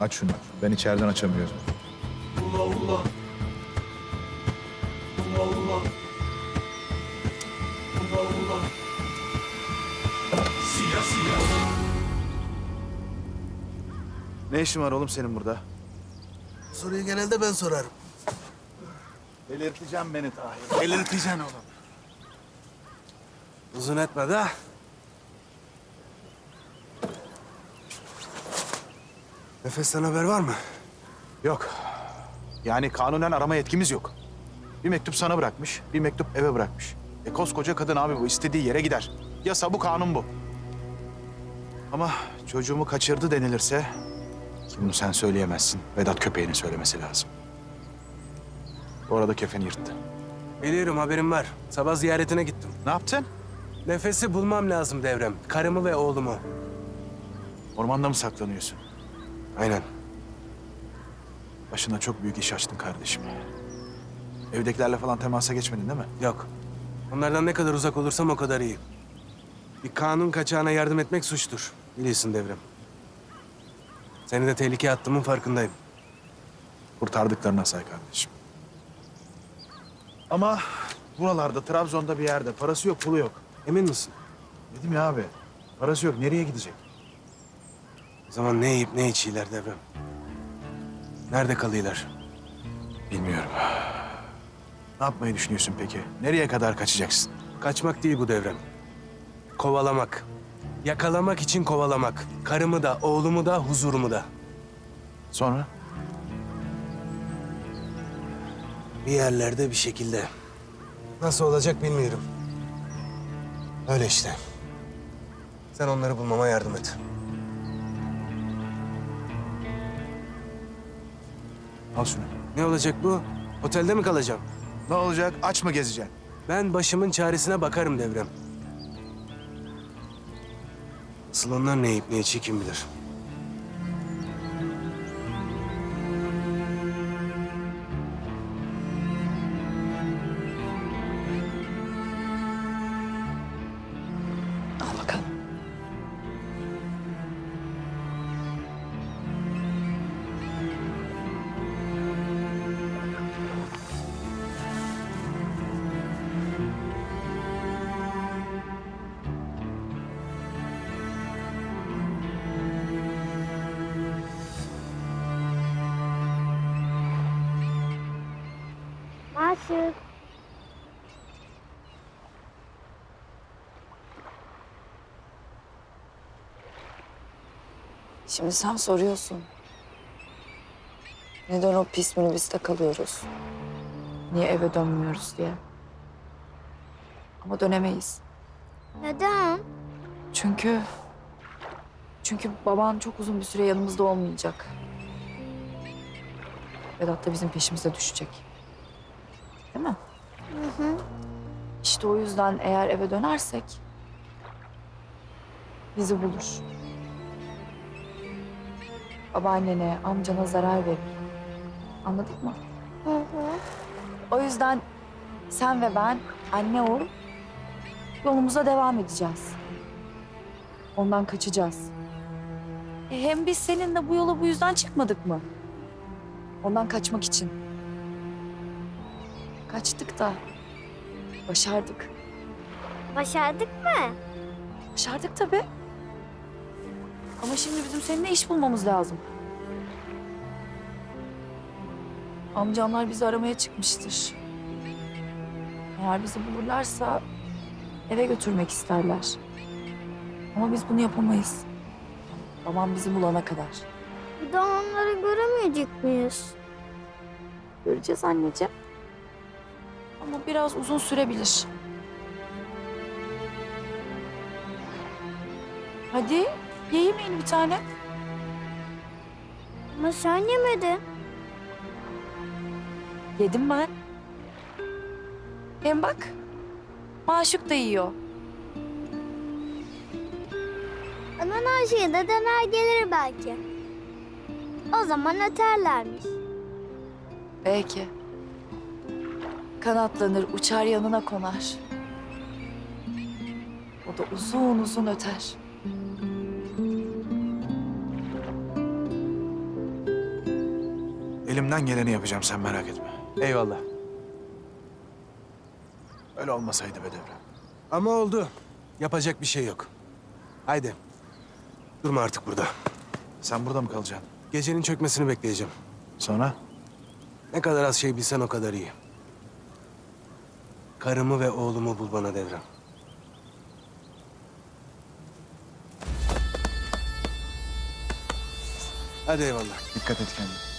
Aç şunu. Ben içeriden açamıyorum. Ne işin var oğlum senin burada? Soruyu genelde ben sorarım. Delirteceğim beni Tahir. Delirteceksin oğlum. Uzun etme de. Nefesten haber var mı? Yok. Yani kanunen arama yetkimiz yok. Bir mektup sana bırakmış, bir mektup eve bırakmış. E koskoca kadın abi bu istediği yere gider. Yasa bu, kanun bu. Ama çocuğumu kaçırdı denilirse... Bunu sen söyleyemezsin. Vedat köpeğinin söylemesi lazım. Bu arada kefeni yırttı. Biliyorum haberim var. Sabah ziyaretine gittim. Ne yaptın? Nefesi bulmam lazım devrem. Karımı ve oğlumu. Ormanda mı saklanıyorsun? Aynen. Başına çok büyük iş açtın kardeşim. Evdekilerle falan temasa geçmedin değil mi? Yok. Onlardan ne kadar uzak olursam o kadar iyi. Bir kanun kaçağına yardım etmek suçtur. Biliyorsun devrem. Seni de tehlikeye attığımın farkındayım. Kurtardıklarına say kardeşim. Ama buralarda, Trabzon'da bir yerde parası yok, pulu yok. Emin misin? Dedim ya abi, parası yok. Nereye gidecek? Zaman ne yiyip ne içiyorlar devrem? Nerede kalıyorlar? Bilmiyorum. Ne yapmayı düşünüyorsun peki? Nereye kadar kaçacaksın? Kaçmak değil bu devrem. Kovalamak. Yakalamak için kovalamak. Karımı da, oğlumu da, huzurumu da. Sonra? Bir yerlerde bir şekilde. Nasıl olacak bilmiyorum. Öyle işte. Sen onları bulmama yardım et. Al şunu. Ne olacak bu? Otelde mi kalacağım? Ne olacak? Aç mı gezeceksin? Ben başımın çaresine bakarım devrem. Asıl onlar ne yiyip ne içiyor kim bilir. Maşuk. Şimdi sen soruyorsun. Neden o pis minibüste kalıyoruz? Niye eve dönmüyoruz diye. Ama dönemeyiz. Neden? Çünkü... Çünkü baban çok uzun bir süre yanımızda olmayacak. Vedat da bizim peşimize düşecek. Değil mi? Hı hı. İşte o yüzden eğer eve dönersek... bizi bulur. Babaannene, amcana zarar verir. Anladık mı? Hı hı. O yüzden sen ve ben, anne oğul, yolumuza devam edeceğiz. Ondan kaçacağız. E hem biz seninle bu yola bu yüzden çıkmadık mı? Ondan kaçmak için. Kaçtık da başardık. Başardık mı? Başardık tabii. Ama şimdi bizim seninle iş bulmamız lazım. Amcamlar bizi aramaya çıkmıştır. Eğer bizi bulurlarsa eve götürmek isterler. Ama biz bunu yapamayız. Babam bizi bulana kadar. Bir daha onları göremeyecek miyiz? Göreceğiz anneciğim. Ama biraz uzun sürebilir. Hadi ye yemeğini bir tane. Ama sen yemedin. Yedim ben. Hem bak, maşuk da yiyor. Anan şeyi de dener gelir belki. O zaman öterlermiş. Belki. Kanatlanır, uçar yanına konar. O da uzun uzun öter. Elimden geleni yapacağım sen merak etme. Eyvallah. Öyle olmasaydı be Devrem. Ama oldu. Yapacak bir şey yok. Haydi. Durma artık burada. Sen burada mı kalacaksın? Gecenin çökmesini bekleyeceğim. Sonra? Ne kadar az şey bilsen o kadar iyi. Karımı ve oğlumu bul bana Devrem. Hadi eyvallah. Dikkat et kendine.